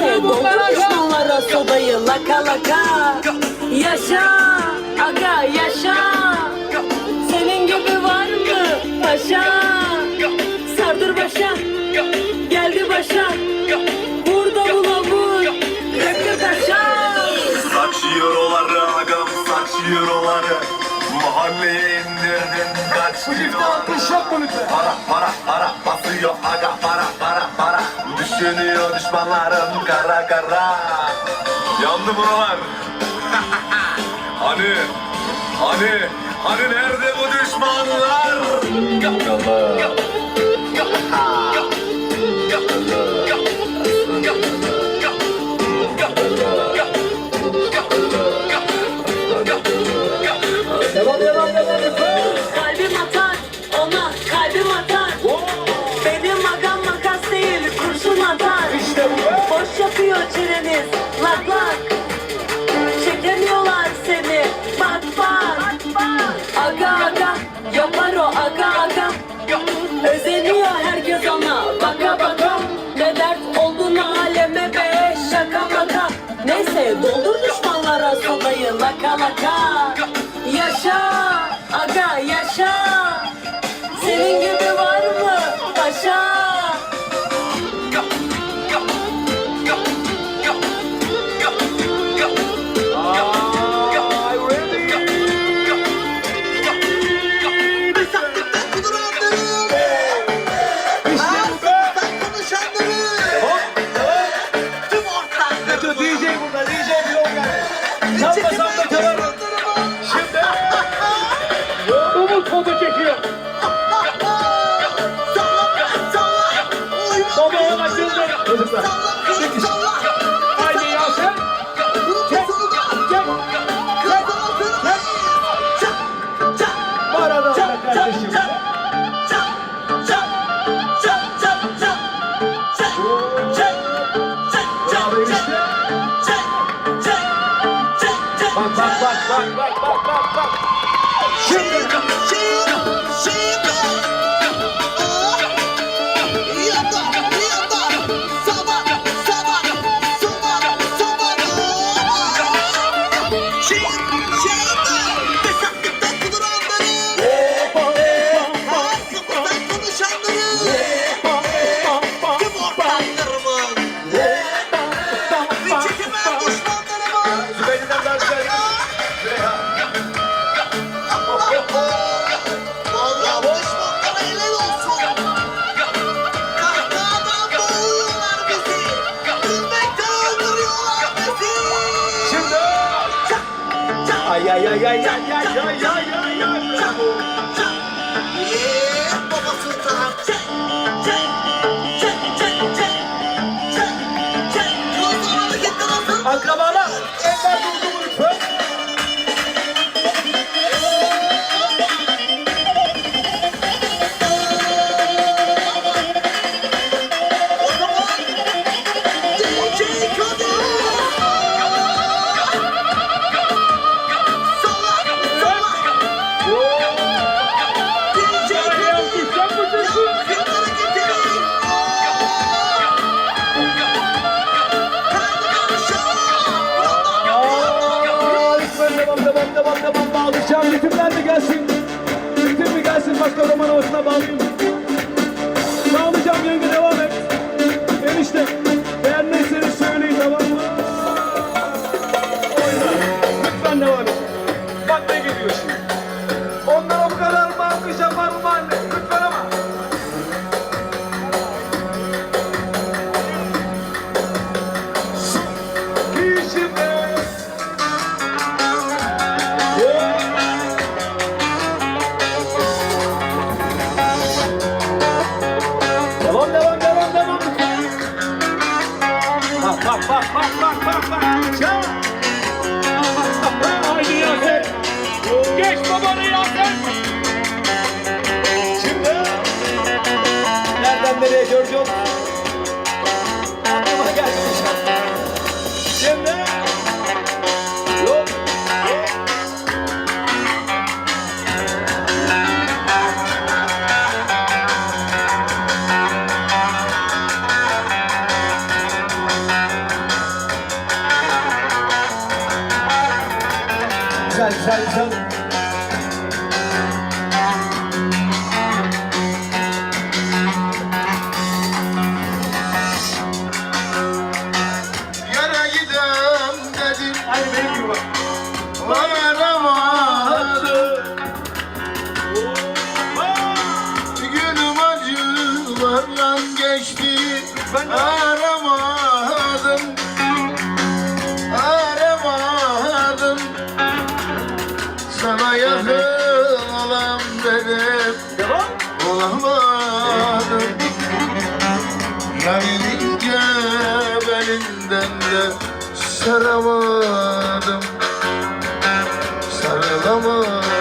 Doldur düşmanlara sobayı laka laka. Yaşa aga yaşa. Senin gibi var mı paşa? Sardır başa Geldi başa. Burada bula vur Rakı taşa. Saç euroları agam saç euroları Mahalleye indirdin kaç kilo Para para para basıyor aga para para Düşünüyor düşmanlarım kara kara. Yandı buralar. Hani Hani Hani nerede bu düşmanlar? Yalan Boş yapıyor çeneniz lak lak. Çekemiyorlar seni. Bak bak. Aga aga. Yapar o aga aga. Özeniyor herkes ona. Baka baka. Ne dert olduğunu aleme be. Şaka maka. Neyse doldur düşmanlara sobayı laka laka Çocuklar. Çekiş. Haydi Yasin. Çek. Çek. Bu arada da kardeşim. Bak bak bak bak bak bak bak bak. Şimdi ay ay ay ay ay ay ay ay. Yeah, Baba Sultan. Havasına bağlayayım. Bağlayacağım yenge devam et. Enişte beğenmezseniz söyleyin tamam mı? Oyna. Lütfen devam et. adamım. Bak bak bak bak bak bak bak. Çal. Haydi Geç babanı Yasin. Şimdi nereden nereye görüyorsun? Güzel güzel güzel. Yara gidem dedim Aynı benim gibi bak. varamadım Günüm acılarla geçti dedim Devam. Olamadım. Yarinince belinden de saramadım Sarılamadım